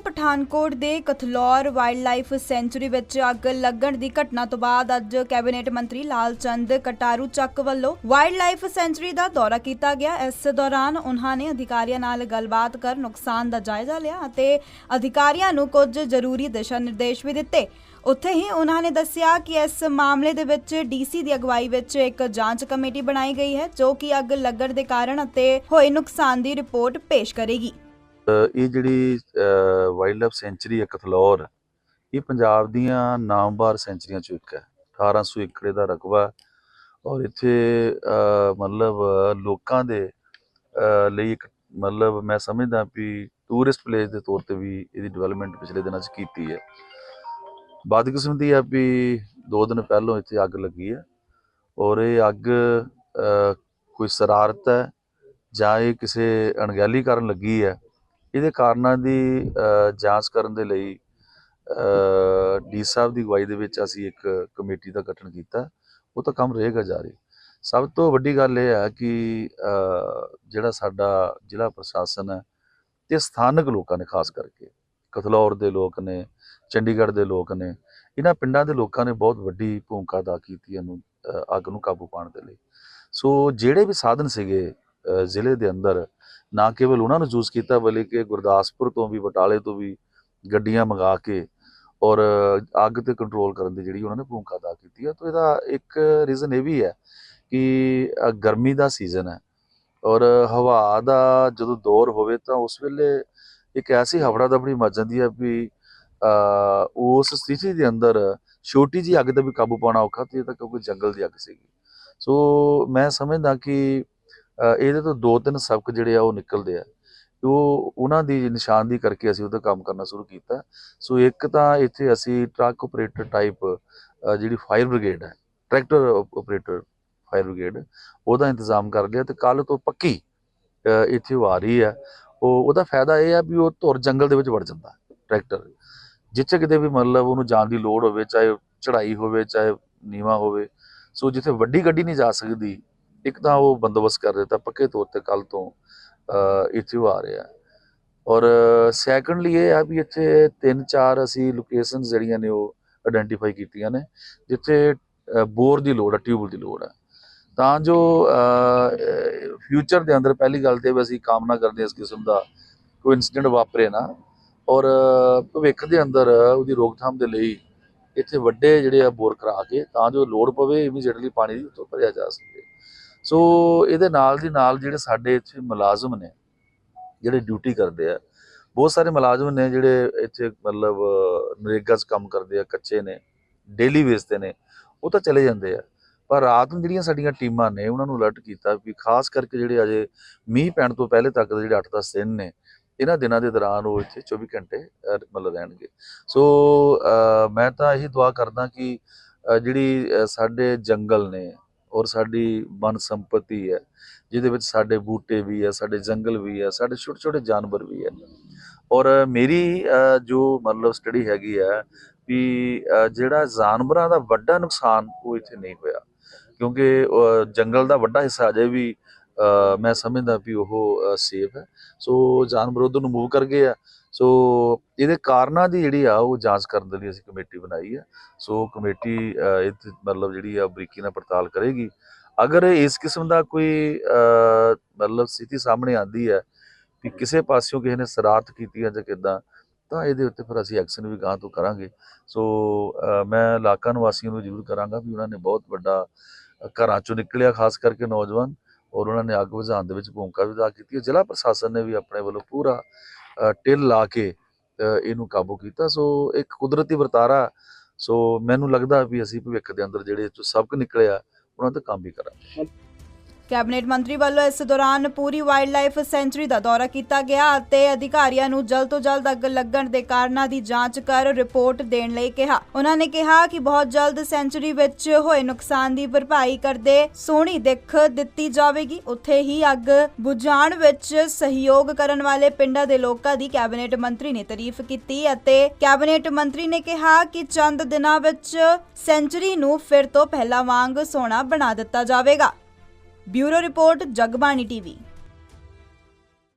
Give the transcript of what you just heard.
ਪਠਾਨਕੋਟ ਦੇ ਕਥਲੌਰ wild life sanctuary ਵਿੱਚ ਅੱਗ ਲੱਗਣ ਦੀ ਘਟਨਾ ਤੋਂ ਬਾਅਦ ਅੱਜ ਕੈਬਨਿਟ ਮੰਤਰੀ ਲਾਲ ਚੰਦ ਕਟਾਰੂ ਚੱਕ ਵੱਲੋਂ ਵਾਈਲਡ ਲਾਈਫ ਸੈਂਚੁਰੀ ਦਾ ਦੌਰਾ ਕੀਤਾ ਗਿਆ। ਇਸ ਦੌਰਾਨ ਉਨ੍ਹਾਂ ਨੇ ਅਧਿਕਾਰੀਆਂ ਨਾਲ ਗੱਲਬਾਤ ਕਰ ਨੁਕਸਾਨ ਦਾ ਜਾਇਜ਼ਾ ਲਿਆ ਅਤੇ ਅਧਿਕਾਰੀਆਂ ਨੂੰ ਕੁਝ ਜ਼ਰੂਰੀ ਦਿਸ਼ਾ ਨਿਰਦੇਸ਼ ਵੀ ਦਿੱਤੇ। ਉੱਥੇ ਹੀ ਉਹਨਾਂ ਨੇ ਦੱਸਿਆ ਕਿ ਇਸ ਮਾਮਲੇ ਦੇ ਵਿੱਚ ਡੀਸੀ ਦੀ ਅਗਵਾਈ ਵਿੱਚ ਇੱਕ ਜਾਂਚ ਕਮੇਟੀ ਬਣਾਈ ਗਈ ਹੈ, ਜੋ ਕਿ ਅੱਗ ਲੱਗਣ ਦੇ ਕਾਰਨ ਅਤੇ ਹੋਏ ਨੁਕਸਾਨ ਦੀ ਰਿਪੋਰਟ ਪੇਸ਼ ਕਰੇਗੀ। ਇਹ ਜਿਹੜੀ ਵਾਈਲਡ ਸੈਂਚਰੀ ਹੈ ਕਥਲੌਰ, ਇਹ ਪੰਜਾਬ ਦੀਆਂ ਨਾਮਵਾਰ ਸੈਂਚਰੀਆਂ ਚੋਂ ਇੱਕ ਹੈ। 1800 ਏਕੜ ਦਾ ਰਕਬਾ ਔਰ ਇੱਥੇ ਮਤਲਬ, ਲੋਕਾਂ ਦੇ ਲਈ ਇੱਕ ਮਤਲਬ ਮੈਂ ਸਮਝਦਾ ਵੀ ਟੂਰਿਸਟ ਪਲੇਸ ਦੇ ਤੌਰ ਤੇ ਵੀ ਇਹਦੀ ਡਿਵੈਲਪਮੈਂਟ ਪਿਛਲੇ ਦਿਨਾਂ 'ਚ ਕੀਤੀ ਹੈ। ਬਦਕਿਸਮਤੀ ਆ ਵੀ ਦੋ ਦਿਨ ਪਹਿਲਾਂ ਇੱਥੇ ਅੱਗ ਲੱਗੀ ਹੈ ਔਰ ਇਹ ਅੱਗ ਕੋਈ ਸ਼ਰਾਰਤ ਹੈ ਜਾਂ ਇਹ ਕਿਸੇ ਅਣਗਹਿਲੀ ਕਾਰਨ ਲੱਗੀ ਹੈ ਇਹਦੇ ਕਾਰਨਾਂ ਦੀ ਜਾਂਚ ਕਰਨ ਦੇ ਲਈ ਡੀ ਸਾਹਿਬ ਦੀ ਅਗਵਾਈ ਦੇ ਵਿੱਚ ਅਸੀਂ ਇੱਕ ਕਮੇਟੀ ਦਾ ਗਠਨ ਕੀਤਾ। ਉਹ ਤਾਂ ਕੰਮ ਰਹੇਗਾ ਜਾਰੀ। ਸਭ ਤੋਂ ਵੱਡੀ ਗੱਲ ਇਹ ਹੈ ਕਿ ਜਿਹੜਾ ਸਾਡਾ ਜ਼ਿਲ੍ਹਾ ਪ੍ਰਸ਼ਾਸਨ ਹੈ ਤੇ ਸਥਾਨਕ ਲੋਕਾਂ ਨੇ, ਖਾਸ ਕਰਕੇ ਕਥਲੌਰ ਦੇ ਲੋਕ ਨੇ, ਚੰਡੀਗੜ੍ਹ ਦੇ ਲੋਕ ਨੇ, ਇਹਨਾਂ ਪਿੰਡਾਂ ਦੇ ਲੋਕਾਂ ਨੇ ਬਹੁਤ ਵੱਡੀ ਭੂਮਿਕਾ ਅਦਾ ਕੀਤੀ ਇਹਨੂੰ ਅੱਗ ਨੂੰ ਕਾਬੂ ਪਾਉਣ ਦੇ ਲਈ। ਸੋ ਜਿਹੜੇ ਵੀ ਸਾਧਨ ਸੀਗੇ ਜ਼ਿਲ੍ਹੇ ਦੇ ਅੰਦਰ ਨਾ ਕੇਵਲ ਉਹਨਾਂ ਨੂੰ ਚੂਜ਼ ਕੀਤਾ, ਬਲਕਿ ਗੁਰਦਾਸਪੁਰ ਤੋਂ ਵੀ, ਬਟਾਲੇ ਤੋਂ ਵੀ ਗੱਡੀਆਂ ਮੰਗਾ ਕੇ ਔਰ ਅੱਗ ਤੇ ਕੰਟਰੋਲ ਕਰਨ ਦੀ ਜਿਹੜੀ ਉਹਨਾਂ ਨੇ ਭੂਮਿਕਾ ਅਦਾ ਕੀਤੀ ਹੈ। ਤਾਂ ਇਹਦਾ ਇੱਕ ਰੀਜ਼ਨ ਇਹ ਵੀ ਹੈ ਕਿ ਗਰਮੀ ਦਾ ਸੀਜ਼ਨ ਹੈ ਔਰ ਹਵਾ ਦਾ ਜਦੋਂ ਦੌਰ ਹੋਵੇ ਤਾਂ ਉਸ ਵੇਲੇ ਇੱਕ ਐਸੀ ਹਵੜਾ ਦਬੜੀ ਮਚ ਜਾਂਦੀ ਹੈ ਵੀ ਉਸ ਸਥਿਤੀ ਦੇ ਅੰਦਰ ਛੋਟੀ ਜੀ ਅੱਗ ਤੇ ਵੀ ਕਾਬੂ ਪਾਉਣਾ ਔਖਾ ਤੇ ਇਹ ਤਾਂ ਕਿਉਂਕਿ ਜੰਗਲ ਦੀ ਅੱਗ ਸੀਗੀ। ਸੋ ਮੈਂ ਸਮਝਦਾ ਕਿ ਇਹਦੇ ਤੋਂ ਦੋ ਤਿੰਨ ਸਬਕ ਜਿਹੜੇ ਆ ਉਹ ਨਿਕਲਦੇ ਆ। ਉਹ ਉਹਨਾਂ ਦੀ ਨਿਸ਼ਾਨਦੀ ਕਰਕੇ ਅਸੀਂ ਉਹਦਾ ਕੰਮ ਕਰਨਾ ਸ਼ੁਰੂ ਕੀਤਾ। ਸੋ ਇੱਕ ਤਾਂ ਇੱਥੇ ਅਸੀਂ ਟਰੱਕ ਆਪਰੇਟਰ ਟਾਈਪ ਜਿਹੜੀ ਫਾਇਰ ਬ੍ਰਿਗੇਡ ਹੈ ਟਰੈਕਟਰ ਆਪਰੇਟਰ ਫਾਇਰ ਬ੍ਰਿਗੇਡ ਉਹਦਾ ਇੰਤਜ਼ਾਮ ਕਰ ਲਿਆ ਤੇ ਕੱਲ ਤੋਂ ਪੱਕੀ ਇੱਥੇ ਉਹ ਆ ਰਹੀ ਹੈ। ਉਹ, ਉਹਦਾ ਫਾਇਦਾ ਇਹ ਆ ਵੀ ਉਹ ਧੁਰ ਜੰਗਲ ਦੇ ਵਿੱਚ ਵੜ ਜਾਂਦਾ ਟਰੈਕਟਰ ਜਿੱਥੇ ਕਿਤੇ ਵੀ ਮਤਲਬ ਉਹਨੂੰ ਜਾਣ ਦੀ ਲੋੜ ਹੋਵੇ, ਚਾਹੇ ਚੜ੍ਹਾਈ ਹੋਵੇ, ਚਾਹੇ ਨੀਵਾ ਹੋਵੇ, ਸੋ ਜਿੱਥੇ ਵੱਡੀ ਗੱਡੀ ਨਹੀਂ ਜਾ ਸਕਦੀ ਇੱਕ ਤਾਂ ਉਹ ਬੰਦੋਬਸਤ ਕਰ ਦਿੱਤਾ ਪੱਕੇ ਤੌਰ ਤੇ ਕੱਲ ਤੋਂ ਇੱਥੇ ਉਹ ਆ ਰਿਹਾ ਔਰ ਸੈਕੰਡਲੀ ਇਹ ਆ ਵੀ ਇੱਥੇ ਤਿੰਨ ਚਾਰ ਅਸੀਂ ਲੋਕੇਸ਼ਨ ਜਿਹੜੀਆਂ ਨੇ ਉਹ ਆਇਡੈਂਟੀਫਾਈ ਕੀਤੀਆਂ ਨੇ, ਜਿੱਥੇ ਬੋਰ ਦੀ ਲੋੜ ਹੈ ਟਿਊਬਲ ਦੀ ਲੋੜ ਹੈ। ਤਾਂ ਜੋ ਫਿਊਚਰ ਦੇ ਅੰਦਰ ਪਹਿਲੀ ਗੱਲ ਤੇ ਵੀ ਅਸੀਂ ਕਾਮਨਾ ਕਰਦੇ ਇਸ ਕਿਸਮ ਦਾ ਕੋਈ ਇਨਸੀਡੈਂਟ ਵਾਪਰੇ ਨਾ। ਔਰ, ਭਵਿੱਖ ਦੇ ਅੰਦਰ ਉਹਦੀ ਰੋਕਥਾਮ ਦੇ ਲਈ ਇੱਥੇ ਵੱਡੇ ਜਿਹੜੇ ਆ ਬੋਰ ਕਰਾ ਕੇ ਤਾਂ ਜੋ ਲੋੜ ਪਵੇ ਇਮੀਡੀਏਟਲੀ ਪਾਣੀ ਦੀ ਉੱਤੋਂ ਭਰਿਆ ਜਾ ਸਕੇ। ਸੋ ਇਹਦੇ ਨਾਲ ਦੀ ਨਾਲ ਜਿਹੜੇ ਸਾਡੇ ਇੱਥੇ ਮੁਲਾਜ਼ਮ ਨੇ, ਜਿਹੜੇ ਡਿਊਟੀ ਕਰਦੇ ਆ, ਬਹੁਤ ਸਾਰੇ ਮੁਲਾਜ਼ਮ ਨੇ ਜਿਹੜੇ ਇੱਥੇ ਮਤਲਬ ਨਰੇਗਾ 'ਚ ਕੰਮ ਕਰਦੇ ਆ, ਕੱਚੇ ਨੇ ਡੇਲੀ ਬੇਸ ਤੇ ਨੇ, ਉਹ ਤਾਂ ਚਲੇ ਜਾਂਦੇ ਆ। ਪਰ ਰਾਤ ਨੂੰ ਜਿਹੜੀਆਂ ਸਾਡੀਆਂ ਟੀਮਾਂ ਨੇ, ਉਹਨਾਂ ਨੂੰ ਅਲਰਟ ਕੀਤਾ ਵੀ ਖਾਸ ਕਰਕੇ ਜਿਹੜੇ ਅਜੇ ਮੀਂਹ ਪੈਣ ਤੋਂ ਪਹਿਲੇ ਤੱਕ ਦੇ ਜਿਹੜੇ 8-10 ਦਿਨ ਨੇ, ਇਹਨਾਂ ਦਿਨਾਂ ਦੇ ਦੌਰਾਨ ਉਹ ਇੱਥੇ 24 ਘੰਟੇ ਮਤਲਬ ਰਹਿਣਗੇ। ਸੋ ਮੈਂ ਤਾਂ ਇਹੀ ਦੁਆ ਕਰਦਾ ਕਿ ਜਿਹੜੀ ਸਾਡੇ ਜੰਗਲ ਨੇ ਔਰ ਸਾਡੀ ਵਨ ਸੰਪਤੀ ਹੈ, ਜਿਹਦੇ ਵਿੱਚ ਸਾਡੇ ਬੂਟੇ ਵੀ ਹੈ, ਸਾਡੇ ਜੰਗਲ ਵੀ ਹੈ, ਸਾਡੇ ਛੋਟੇ ਛੋਟੇ ਜਾਨਵਰ ਵੀ ਹੈ। ਔਰ ਮੇਰੀ ਜੋ ਮਤਲਬ ਸਟੱਡੀ ਹੈਗੀ ਹੈ ਵੀ ਜਿਹੜਾ ਜਾਨਵਰਾਂ ਦਾ ਵੱਡਾ ਨੁਕਸਾਨ ਉਹ ਇੱਥੇ ਨਹੀਂ ਹੋਇਆ। ਕਿਉਂਕਿ ਜੰਗਲ ਦਾ ਵੱਡਾ ਹਿੱਸਾ ਅਜੇ ਵੀ ਮੈਂ ਸਮਝਦਾ ਵੀ ਉਹ ਸੇਫ ਹੈ। ਸੋ ਜਾਨਵਰ ਉਧਰ ਨੂੰ ਮੂਵ ਕਰ ਗਏ ਆ। ਸੋ ਇਹਦੇ ਕਾਰਨਾਂ ਦੀ ਜਿਹੜੀ ਆ ਉਹ ਜਾਂਚ ਕਰਨ ਦੇ ਲਈ ਅਸੀਂ ਕਮੇਟੀ ਬਣਾਈ ਹੈ ਸੋ ਕਮੇਟੀ ਇਹ ਮਤਲਬ ਜਿਹੜੀ ਆ ਬਰੀਕੀ ਨਾਲ ਪੜਤਾਲ ਕਰੇਗੀ। ਅਗਰ ਇਸ ਕਿਸਮ ਦਾ ਕੋਈ ਮਤਲਬ ਸਥਿਤੀ ਸਾਹਮਣੇ ਆਂਦੀ ਹੈ ਕਿ ਕਿਸੇ ਪਾਸਿਓਂ ਕਿਸੇ ਨੇ ਸ਼ਰਾਰਤ ਕੀਤੀ ਹੈ ਜਾਂ ਕਿਦਾਂ, ਤਾਂ ਇਹਦੇ ਉੱਤੇ ਫਿਰ ਅਸੀਂ ਐਕਸ਼ਨ ਵੀ ਗਾਂ ਤੋਂ ਕਰਾਂਗੇ। ਸੋ ਮੈਂ ਇਲਾਕਾ ਨਿਵਾਸੀਆਂ ਨੂੰ ਜ਼ਰੂਰ ਕਰਾਂਗਾ ਵੀ ਉਹਨਾਂ ਨੇ ਬਹੁਤ ਵੱਡਾ ਘਰਾਂ ਚੋਂ ਨਿਕਲਿਆ, ਖਾਸ ਕਰਕੇ ਨੌਜਵਾਨ। ਔਰ ਉਹਨਾਂ ਨੇ ਅੱਗ ਬੁਝਾਉਣ ਦੇ ਵਿੱਚ ਭੂਮਿਕਾ ਵੀ ਅਦਾ ਕੀਤੀ ਹੈ। ਜ਼ਿਲ੍ਹਾ ਪ੍ਰਸ਼ਾਸਨ ਨੇ ਵੀ ਆਪਣੇ ਵੱਲੋਂ ਪੂਰਾ ਅ, ਟਿਲ ਲਾ ਕੇ ਅ, ਇਹਨੂੰ ਕਾਬੂ ਕੀਤਾ। ਸੋ ਇੱਕ ਕੁਦਰਤੀ ਵਰਤਾਰਾ ਸੋ ਮੈਨੂੰ ਲੱਗਦਾ ਵੀ ਅਸੀਂ ਭਵਿੱਖ ਦੇ ਅੰਦਰ ਜਿਹੜੇ ਸਬਕ ਨਿਕਲਿਆ ਉਹਨਾਂ ਤੇ ਕੰਮ ਵੀ ਕਰਾਂਗੇ। ਕੈਬਨਿਟ ਮੰਤਰੀ ਵੱਲੋਂ ਇਸ ਦੌਰਾਨ ਪੂਰੀ ਵਾਈਲਡ ਲਾਈਫ ਸੈਂਚੁਰੀ ਦਾ ਦੌਰਾ ਕੀਤਾ ਗਿਆ ਅਤੇ ਅਧਿਕਾਰੀਆਂ ਨੂੰ ਜਲਦ ਤੋਂ ਜਲਦ ਅੱਗ ਲੱਗਣ ਦੇ ਕਾਰਨਾਂ ਦੀ ਜਾਂਚ ਕਰ ਰਿਪੋਰਟ ਦੇਣ ਲਈ ਕਿਹਾ। ਉਹਨਾਂ ਨੇ ਕਿਹਾ ਕਿ ਬਹੁਤ ਜਲਦ ਸੈਂਚੁਰੀ ਵਿੱਚ ਹੋਏ ਨੁਕਸਾਨ ਦੀ ਭਰਪਾਈ ਕਰਦੇ ਸੋਹਣੀ ਦਿੱਖ ਦਿੱਤੀ ਜਾਵੇਗੀ। ਉੱਥੇ ਹੀ ਅੱਗ ਬੁਝਾਉਣ ਵਿੱਚ ਸਹਿਯੋਗ ਕਰਨ ਵਾਲੇ ਪਿੰਡਾਂ ਦੇ ਲੋਕਾਂ ਦੀ ਕੈਬਨਿਟ ਮੰਤਰੀ ਨੇ ਤਾਰੀਫ ਕੀਤੀ ਅਤੇ ਕੈਬਨਿਟ ਮੰਤਰੀ ਨੇ ਕਿਹਾ ਕਿ ਚੰਦ ਦਿਨਾਂ ਵਿੱਚ ਸੈਂਚਰੀ ਨੂੰ ਫਿਰ ਤੋਂ ਪਹਿਲਾਂ ਵਾਂਗ ਸੋਹਣਾ ਬਣਾ ਦਿੱਤਾ ਜਾਵੇਗਾ। Bureau report Jagbani TV